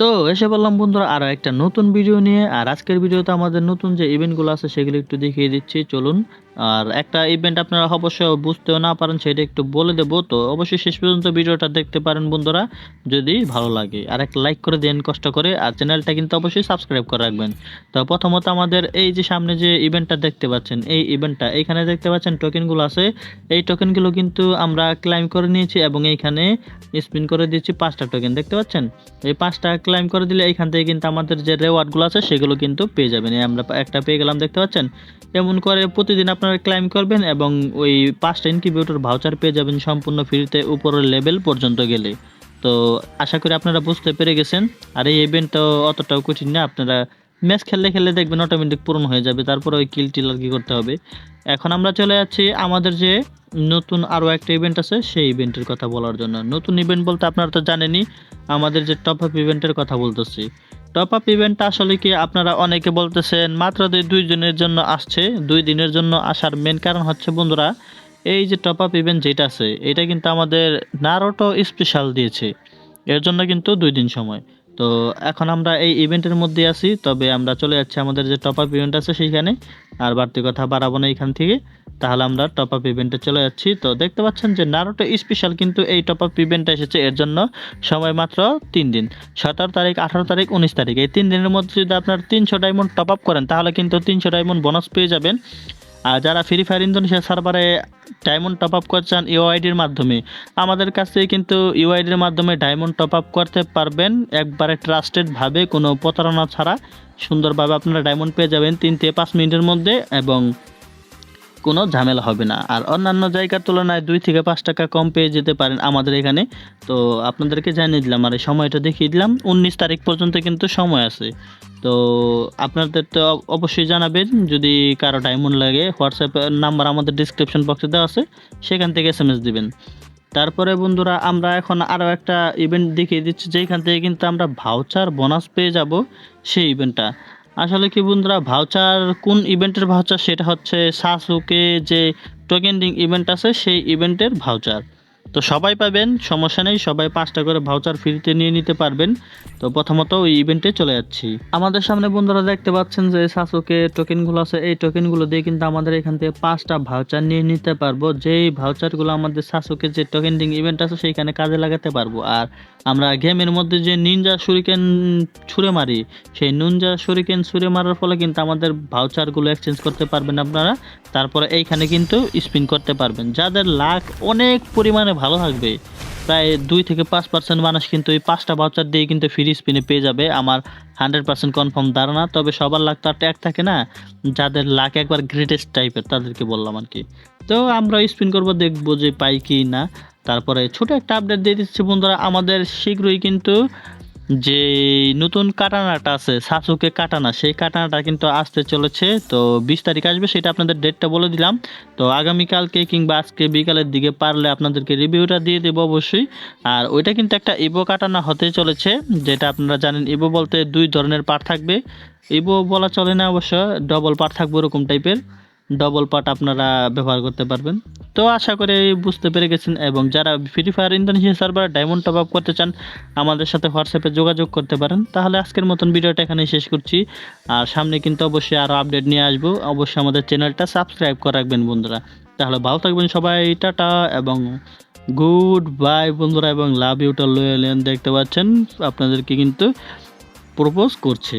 তো এসে বললাম, বন্ধুরা আরও একটা নতুন ভিডিও নিয়ে, আর আজকের ভিডিওতে আমাদের নতুন যে ইভেন্টগুলো আছে, সেগুলো একটু দেখিয়ে দিচ্ছি। চলুন আর একটা ইভেন্ট আপনারা অবশ্যই বুঝতেও না পারেন, সেটা একটু বলে দেবো। তো অবশ্যই শেষ পর্যন্ত ভিডিওটা দেখতে পারেন বন্ধুরা, যদি ভালো লাগে। আর একটা লাইক করে দেন কষ্ট করে, আর চ্যানেলটা কিন্তু অবশ্যই সাবস্ক্রাইব করে রাখবেন। তো প্রথমত আমাদের এই যে সামনে যে ইভেন্টটা দেখতে পাচ্ছেন, এই ইভেন্টটা এইখানে দেখতে পাচ্ছেন টোকেনগুলো আছে। এই টোকেনগুলো কিন্তু আমরা ক্লাইম করে নিয়েছি এবং এইখানে স্পিন করে দিয়েছি পাঁচটা টোকেন দেখতে পাচ্ছেন? এই পাঁচটা ক্লাইম করে দিলে এইখান থেকে কিন্তু আমাদের যে রেওয়ার্ডগুলো আছে, সেগুলো কিন্তু পেয়ে যাবেন। এই আমরা একটা পেয়ে গেলাম, দেখতে পাচ্ছেন? এমন করে প্রতিদিন আপনারা ক্লাইম করবেন এবং ওই পাঁচটা ইনকিউবেটর ভাউচার পেয়ে যাবেন সম্পূর্ণ ফ্রিতে উপরের লেভেল পর্যন্ত গেলে। তো আশা করি আপনারা বুঝতে পেরে গেছেন। আর এই ইভেন্ট অতটাও কঠিন না, আপনারা ম্যাচ খেললে খেললে দেখবেন অটোমেটিক পূরণ হয়ে যাবে, তারপরে ওই কিল টিল আর কি করতে হবে। এখন আমরা চলে যাচ্ছি আমাদের যে নতুন আরও একটা ইভেন্ট আছে, সেই ইভেন্টের কথা বলার জন্য। নতুন ইভেন্ট বলতে আপনারা তো জানেনই, আমাদের যে টপ আপ ইভেন্টের কথা বলতেছি। টপ আপ ইভেন্টটা আসলে কি আপনারা অনেকে বলতেছেন, মাত্র দুই দিনের জন্য আসছে, দুই দিনের জন্য আসার মেন কারণ হচ্ছে বন্ধুরা, এই যে টপ আপ ইভেন্ট যেটা আছে, এটা কিন্তু আমাদের নারোটো স্পেশাল দিয়েছে। এর জন্য কিন্তু দুই দিন সময়। তো এখন আমরা এই ইভেন্টের মধ্যে আছি, তবে আমরা চলে যাচ্ছি আমাদের যে টপ আপ ইভেন্ট আছে সেইখানে। আর বাড়তি কথা বাড়াবো না এখান থেকে। তাহলে আমরা টপ আপ ইভেন্টে চলে যাচ্ছি। তো দেখতে পাচ্ছেন যে নারোটো স্পেশাল কিন্তু এই টপ আপ ইভেন্টটা এসেছে, এর জন্য সময় মাত্র তিন দিন। সতেরো তারিখ, আঠারো তারিখ, উনিশ তারিখ। এই তিন দিনের মধ্যে যদি আপনার তিনশো ডায়মন্ড টপ আপ করেন, তাহলে কিন্তু তিনশো ডায়মন্ড বোনাস পেয়ে যাবেন। আর যারা ফ্রি ফায়ার ইন্দোনেশিয়া সার্ভারে ডায়মন্ড টপ আপ করছেন ইউআইডির মাধ্যমে, আমাদের কাছে কিন্তু ইউআইডির মাধ্যমে ডায়মন্ড টপ আপ করতে পারবেন। একবারে ট্রাস্টেডভাবে কোনো প্রতারণা ছাড়া। সুন্দরভাবে আপনারা ডায়মন্ড পেয়ে যাবেন তিন থেকে পাঁচ মিনিটের মধ্যে এবং কোনো ঝামেলা হবে না। আর অন্যান্য জায়গার তুলনায় দুই থেকে পাঁচ টাকা কম পেয়ে যেতে পারেন আমাদের এখানে। তো আপনাদেরকে জানিয়ে দিলাম, আর এই সময়টা দেখিয়ে দিলাম, উনিশ তারিখ পর্যন্ত কিন্তু সময় আছে। তো আপনাদের তো অবশ্যই জানাবেন, যদি কারও ডায়মন্ড লাগে হোয়াটসঅ্যাপ নাম্বার আমাদের ডিসক্রিপশন বক্সে দেওয়া আছে, সেখান থেকে এস এম এস দিবেন। তারপরে বন্ধুরা, আমরা এখন আরও একটা ইভেন্ট দেখিয়ে দিচ্ছি যেখান থেকে কিন্তু আমরা ভাউচার বোনাস পেয়ে যাব সেই ইভেন্টটা আসলে কি বন্ধুরা ভাউচার কোন ইভেন্টের ভাউচার সেটা হচ্ছে সাসুকে যে টোকেন্ডিং ইভেন্ট আছে, সেই ইভেন্টের ভাউচার তো সবাই পাবেন, সমস্যা নেই, সবাই পাঁচটা করে ভাউচার ফ্রিতে নিয়ে নিতে পারবেন। তো প্রথমত ওই ইভেন্টে চলে যাচ্ছি। আমাদের সামনে বন্ধুরা দেখতে পাচ্ছেন যে সাসুকে টোকেনগুলো আছে, এই টোকেনগুলো দিয়ে কিন্তু আমাদের এখান থেকে পাঁচটা ভাউচার নিয়ে নিতে পারব। যেই ভাউচারগুলো আমাদের সাসুকে যে টোকেন্ডিং ইভেন্ট আছে, সেইখানে কাজে লাগাতে পারব। আর আমরা গেমের মধ্যে যে নিনজা সুরিকেন ছুঁড়ে মারি, সেই নুনজা সুরিকেন ছুঁড়ে মারার ফলে কিন্তু আমাদের ভাউচারগুলো এক্সচেঞ্জ করতে পারবেন আপনারা। তারপরে এইখানে কিন্তু স্পিন করতে পারবেন। যাদের লাখ অনেক পরিমাণে ভালো থাকবে। প্রায় দুই থেকে পাঁচ পার্সেন্ট মানুষ কিন্তু এই পাঁচটা বাচ্চার দিয়ে কিন্তু ফ্রি স্পিনে পেয়ে যাবে। আমার হান্ড্রেড পার্সেন্ট কনফার্ম ধারণা, তবে সবার লাখ তো ট্যাগ থাকে না। যাদের লাখ একবার গ্রেটেস্ট টাইপের তাদেরকে বললাম আর কি। তো আমরা স্পিন করব, দেখব যে পাই কি না। তারপরে ছোট একটা আপডেট দিয়ে দিচ্ছি বন্ধুরা, আমাদের শীঘ্রই কিন্তু যে নতুন কাটানাটা আছে, সাসুকে কাটানা, সেই কাটানাটা কিন্তু আসতে চলেছে। তো বিশ তারিখ আসবে, সেটা আপনাদের ডেটটা বলে দিলাম। তো আগামীকালকে কিংবা আজকে বিকালের দিকে পারলে আপনাদেরকে রিভিউটা দিয়ে দেবো অবশ্যই। আর ওইটা কিন্তু একটা ইবো কাটানা হতে চলেছে, যেটা আপনারা জানেন ইবো বলতে দুই ধরনের পার্ট থাকবে। ইবো বলা চলে না অবশ্য ডবল পার্ট থাকবে ওরকম টাইপের ডবল পার্ট আপনারা ব্যবহার করতে পারবেন। তো আশা করি বুঝতে পেরে গেছেন এবং যারা Free Fire Indonesia server diamond top up করতে চান, আমাদের সাথে হোয়াটসঅ্যাপে যোগাযোগ করতে পারেন। তাহলে আজকের মতন ভিডিওটা এখানেই শেষ করছি। আর সামনে কিন্তু অবশ্যই আরও আপডেট নিয়ে আসব। অবশ্যই আমাদের চ্যানেলটা সাবস্ক্রাইব করে রাখবেন বন্ধুরা। তাহলে ভালো থাকবেন সবাই, টাটা এবং গুড বাই বন্ধুরা এবং লাভ ইউটা লয়েলেন দেখতে পাচ্ছেন। আপনাদেরকে কিন্তু প্রপোজ করছে।